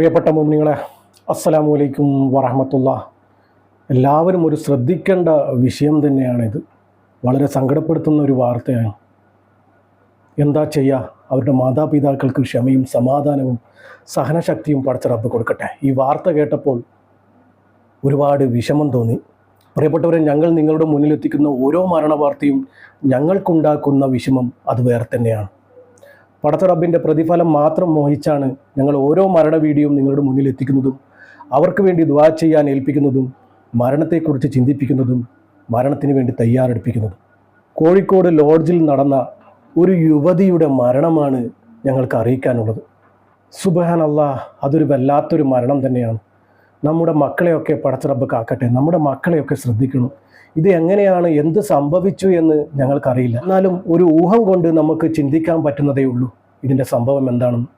പ്രിയപ്പെട്ട മോമിനികളെ അസ്സലാമു അലൈക്കും വറഹമത്തുള്ള. എല്ലാവരും ഒരു ശ്രദ്ധിക്കേണ്ട വിഷയം തന്നെയാണിത്. വളരെ സങ്കടപ്പെടുത്തുന്ന ഒരു വാർത്തയാണ്. എന്താ ചെയ്യുക അവരുടെ മാതാപിതാക്കൾക്ക് ക്ഷമയും സമാധാനവും സഹനശക്തിയും പഠിച്ച റബ്ബ് കൊടുക്കട്ടെ. ഈ വാർത്ത കേട്ടപ്പോൾ ഒരുപാട് വിഷമം തോന്നി. പ്രിയപ്പെട്ടവരെ ഞങ്ങൾ നിങ്ങളുടെ മുന്നിലെത്തിക്കുന്ന ഓരോ മരണവാർത്തയും ഞങ്ങൾക്കുണ്ടാക്കുന്ന വിഷമം അത് വേറെ തന്നെയാണ്. പടച്ച റബ്ബിന്റെ പ്രതിഫലം മാത്രം മോഹിച്ചാണ് ഞങ്ങൾ ഓരോ മരണ വീഡിയോയും നിങ്ങളുടെ മുന്നിൽ എത്തിക്കുന്നതും അവർക്ക് വേണ്ടി ദ്വാ ചെയ്യാൻ ഏൽപ്പിക്കുന്നതും മരണത്തെക്കുറിച്ച് ചിന്തിപ്പിക്കുന്നതും മരണത്തിന് വേണ്ടി തയ്യാറെടുപ്പിക്കുന്നതും. കോഴിക്കോട് ലോഡ്ജിൽ നടന്ന ഒരു യുവതിയുടെ മരണമാണ് ഞങ്ങൾക്ക് അറിയിക്കാനുള്ളത്. സുബഹാൻ അള്ളാഹ് അതൊരു വല്ലാത്തൊരു മരണം തന്നെയാണ്. നമ്മുടെ മക്കളെയൊക്കെ പടച്ചിറപ്പ് കാക്കട്ടെ. നമ്മുടെ മക്കളെയൊക്കെ ശ്രദ്ധിക്കണം. ഇത് എങ്ങനെയാണ് എന്ത് സംഭവിച്ചു എന്ന് ഞങ്ങൾക്കറിയില്ല. എന്നാലും ഒരു ഊഹം കൊണ്ട് നമുക്ക് ചിന്തിക്കാൻ പറ്റുന്നതേ ഉള്ളൂ ഇതിന്റെ സംഭവം എന്താണെന്ന്.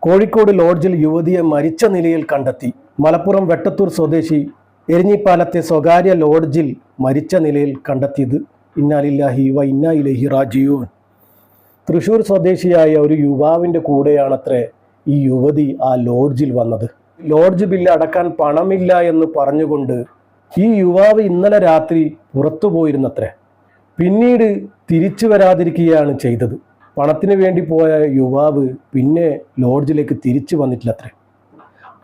കോഴിക്കോട് ലോഡ്ജിൽ യുവതിയെ മരിച്ച നിലയിൽ കണ്ടെത്തി. മലപ്പുറം വെട്ടത്തൂർ സ്വദേശി എരിഞ്ഞിപ്പാലത്തെ സ്വകാര്യ ലോഡ്ജിൽ മരിച്ച നിലയിൽ കണ്ടെത്തിയത് ഇന്നാലില്ലാഹി വ ഇന്നാ റാജിയൂൻ തൃശൂർ സ്വദേശിയായ ഒരു യുവാവിന്റെ കൂടെയാണത്രേ ഈ യുവതി ആ ലോഡ്ജിൽ വന്നത്. ലോഡ്ജ് ബില്ല് അടക്കാൻ പണമില്ല എന്ന് പറഞ്ഞുകൊണ്ട് ഈ യുവാവ് ഇന്നലെ രാത്രി പുറത്തു പോയിരുന്നത്രേ. പിന്നീട് തിരിച്ചു വരാതിരിക്കുകയാണ് ചെയ്തത്. പണത്തിന് വേണ്ടി പോയ യുവാവ് പിന്നെ ലോഡ്ജിലേക്ക് തിരിച്ചു വന്നിട്ടില്ലത്രേ.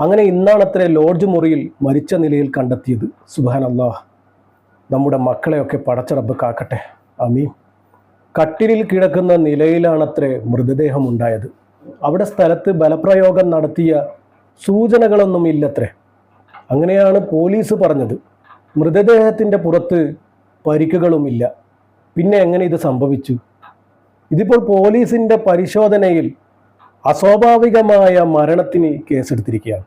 അങ്ങനെ ഇന്നാണത്രേ ലോഡ്ജ് മുറിയിൽ മരിച്ച നിലയിൽ കണ്ടെത്തിയത്. സുബാൻ അള്ളാഹ് നമ്മുടെ മക്കളെയൊക്കെ പടച്ചറബ് കാക്കട്ടെ. അമീൻ കട്ടിലിൽ കിടക്കുന്ന നിലയിലാണത്രേ മൃതദേഹം ഉണ്ടായത് അവിടെ സ്ഥലത്ത് ബലപ്രയോഗം നടത്തിയ സൂചനകളൊന്നും ഇല്ലത്രേ അങ്ങനെയാണ് പോലീസ് പറഞ്ഞത്. മൃതദേഹത്തിന്റെ പുറത്ത് പരിക്കുകളുമില്ല. പിന്നെ എങ്ങനെ ഇത് സംഭവിച്ചു? ഇതിപ്പോൾ പോലീസിന്റെ പരിശോധനയിൽ അസ്വാഭാവികമായ മരണത്തിന് കേസെടുത്തിരിക്കുകയാണ്.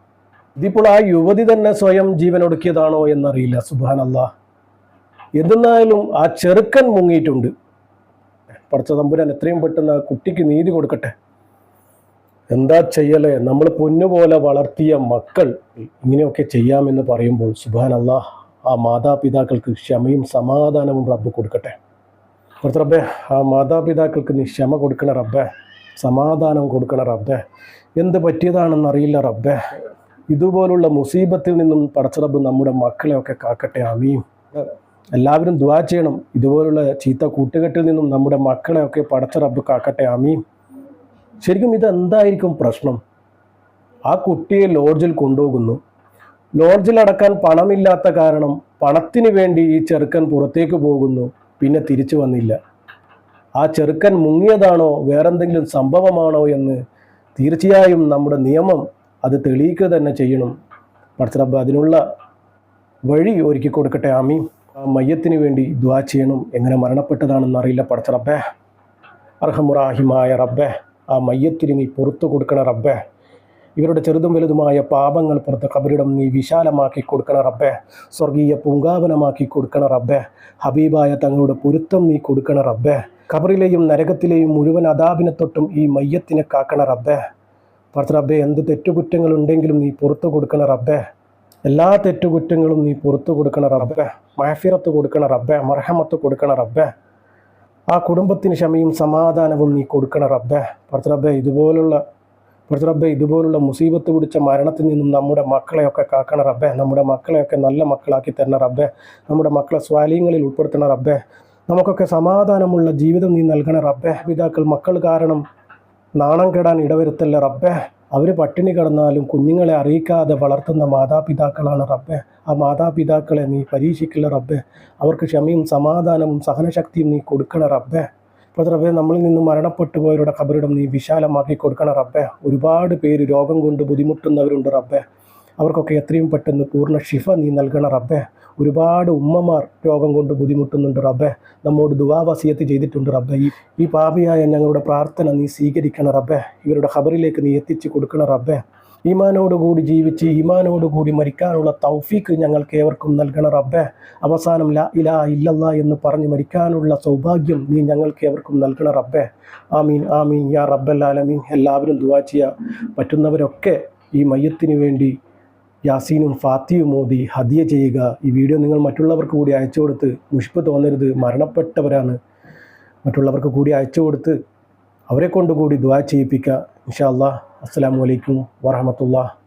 ഇതിപ്പോൾ ആ യുവതി തന്നെ സ്വയം ജീവനൊടുക്കിയതാണോ എന്നറിയില്ല. അള്ളാഹ് എന്തെന്നായാലും ആ ചെറുക്കൻ മുങ്ങിയിട്ടുണ്ട്. പടച്ച തമ്പുരാൻ എത്രയും പെട്ടെന്ന് ആ കുട്ടിക്ക് നീതി കൊടുക്കട്ടെ. എന്താ ചെയ്യലേ? നമ്മൾ പൊന്നുപോലെ വളർത്തിയ മക്കൾ ഇങ്ങനെയൊക്കെ ചെയ്യാമെന്ന് പറയുമ്പോൾ സുബാൻ അള്ളാഹ് ആ മാതാപിതാക്കൾക്ക് ക്ഷമയും സമാധാനവും റബ്ബ് കൊടുക്കട്ടെ. പുറത്ത് റബ്ബേ ആ മാതാപിതാക്കൾക്ക് നീ ക്ഷമ കൊടുക്കണ റബ്ബേ സമാധാനം കൊടുക്കണ റബ്ബേ എന്ത് പറ്റിയതാണെന്ന് അറിയില്ല റബ്ബേ. ഇതുപോലുള്ള മുസീബത്തിൽ നിന്നും പടച്ചറബ് നമ്മുടെ മക്കളെയൊക്കെ കാക്കട്ടെ. അമീം എല്ലാവരും ദ്വാ ചെയ്യണം. ഇതുപോലുള്ള ചീത്ത കൂട്ടുകെട്ടിൽ നിന്നും നമ്മുടെ മക്കളെയൊക്കെ പടച്ച റബ്ബ് കാക്കട്ടെ. ആമീൻ. ശരിക്കും ഇതെന്തായിരിക്കും പ്രശ്നം? ആ കുട്ടിയെ ലോഡ്ജിൽ കൊണ്ടുപോകുന്നു. ലോഡ്ജിൽ അടക്കാൻ പണമില്ലാത്ത കാരണം പണത്തിന് വേണ്ടി ഈ ചെറുക്കൻ പുറത്തേക്ക് പോകുന്നു പിന്നെ തിരിച്ചു വന്നില്ല. ആ ചെറുക്കൻ മുങ്ങിയതാണോ വേറെന്തെങ്കിലും സംഭവമാണോ എന്ന് തീർച്ചയായും നമ്മുടെ നിയമം അത് തെളിയിക്കുക തന്നെ ചെയ്യണം. പടച്ചറബ്ബ് അതിനുള്ള വഴി ഒരുക്കി കൊടുക്കട്ടെ ആമീൻ. ആ മയ്യത്തിന് വേണ്ടി ദ്വാ ചെയ്യണം. എങ്ങനെ മരണപ്പെട്ടതാണെന്ന് അറിയില്ല പടച്ചറബ്ബേ അർഹമുറാഹിമായ റബ്ബേ. ആ മയ്യത്തിന് നീ പുറത്തു കൊടുക്കണ റബ്ബേ. ഇവരുടെ ചെറുതും വലുതുമായ പാപങ്ങൾ പുറത്ത് കബരിടം നീ വിശാലമാക്കി കൊടുക്കണ റബ്ബേ. സ്വർഗീയ പൂങ്കാവനമാക്കി കൊടുക്കണ റബ്ബേ. ഹബീബായ തങ്ങളുടെ പൊരുത്തം നീ കൊടുക്കണ റബ്ബേ. കബറിലെയും നരകത്തിലെയും മുഴുവൻ അതാപിനെ തൊട്ടും ഈ മയ്യത്തിനെ കാക്കണ റബ്ബേ. പുറത്ത് റബ്ബേ എന്ത് തെറ്റുകുറ്റങ്ങളുണ്ടെങ്കിലും നീ പുറത്തു കൊടുക്കണ റബ്ബേ. എല്ലാ തെറ്റുകുറ്റങ്ങളും നീ പുറത്തു കൊടുക്കണ റബ്ബേ. മഹഫിറത്ത് കൊടുക്കണ റബ്ബേ. മർഹമത്ത് കൊടുക്കണ റബ്ബേ. ആ കുടുംബത്തിന് ക്ഷമയും സമാധാനവും നീ കൊടുക്കണ റബ്ബേ. ഭർത്തറബ്ബെ റബ്ബേ ഇതുപോലുള്ള ഭർത്തറബ്ബെ റബ്ബേ ഇതുപോലുള്ള മുസീബത്ത് പിടിച്ച മരണത്തിൽ നിന്നും നമ്മുടെ മക്കളെയൊക്കെ കാക്കണ റബ്ബേ. നമ്മുടെ മക്കളെയൊക്കെ നല്ല മക്കളാക്കി തരണ റബ്ബേ. നമ്മുടെ മക്കളെ സ്വാലീങ്ങളിൽ ഉൾപ്പെടുത്തണ റബ്ബേ. നമുക്കൊക്കെ സമാധാനമുള്ള ജീവിതം നീ നൽകണ റബ്ബേ. പിതാക്കൾ മക്കൾ കാരണം നാണം കെടാൻ ഇടവരുത്തല്ല റബ്ബേ. അവർ പട്ടിണി കിടന്നാലും കുഞ്ഞുങ്ങളെ അറിയിക്കാതെ വളർത്തുന്ന മാതാപിതാക്കളാണ് റബ്ബെ. ആ മാതാപിതാക്കളെ നീ പരീക്ഷിക്കില്ല റബ്ബെ. അവർക്ക് ക്ഷമയും സമാധാനവും സഹനശക്തിയും നീ കൊടുക്കണ റബ്ബെ. അപ്പോൾ റബ്ബെ നമ്മളിൽ നിന്ന് മരണപ്പെട്ടു പോയവരുടെ കബറിടം നീ വിശാലമാക്കി കൊടുക്കണ റബ്ബെ. ഒരുപാട് പേര് രോഗം കൊണ്ട് ബുദ്ധിമുട്ടുന്നവരുണ്ട് റബ്ബെ. അവർക്കൊക്കെ എത്രയും പെട്ടെന്ന് പൂർണ ഷിഫ നീ നൽകണ റബ്ബേ. ഒരുപാട് ഉമ്മമാർ രോഗം കൊണ്ട് ബുദ്ധിമുട്ടുന്നുണ്ട് റബ്ബെ. നമ്മോട് ദുവാവസിയത്ത് ചെയ്തിട്ടുണ്ട് റബ്ബെ. ഈ ഈ പാപിയായ ഞങ്ങളുടെ പ്രാർത്ഥന നീ സ്വീകരിക്കണ റബ്ബെ. ഇവരുടെ ഖബറിലേക്ക് നീ എത്തിച്ചു കൊടുക്കണ റബ്ബെ. ഈമാനോടുകൂടി ജീവിച്ച് ഈമാനോടുകൂടി മരിക്കാനുള്ള തൗഫീക്ക് ഞങ്ങൾക്ക് ഏവർക്കും നൽകണ റബ്ബെ. അവസാനം ലാ ഇലാ ഇല്ലല്ല എന്ന് പറഞ്ഞ് മരിക്കാനുള്ള സൗഭാഗ്യം നീ ഞങ്ങൾക്ക് ഏവർക്കും നൽകണ റബ്ബെ. ആമീൻ ആമീൻ യാ റബ്ബല്ലാലമീൻ എല്ലാവരും ദുവാ ചെയ്യുക പറ്റുന്നവരൊക്കെ ഈ മയ്യത്തിന് വേണ്ടി യാസീനും ഫാത്തിയും മോദി ഹദിയ ചെയ്യുക. ഈ വീഡിയോ നിങ്ങൾ മറ്റുള്ളവർക്ക് കൂടി അയച്ചു കൊടുത്ത് മുഷിപ്പ് തോന്നരുത് മരണപ്പെട്ടവരാണ്. മറ്റുള്ളവർക്ക് കൂടി അയച്ചു കൊടുത്ത് അവരെ കൊണ്ടുകൂടി ദ്വാ ചെയ്യിപ്പിക്കുക. ഇൻഷാ അല്ലാ അസ്സാം അലൈക്കും വറഹമത്തുള്ള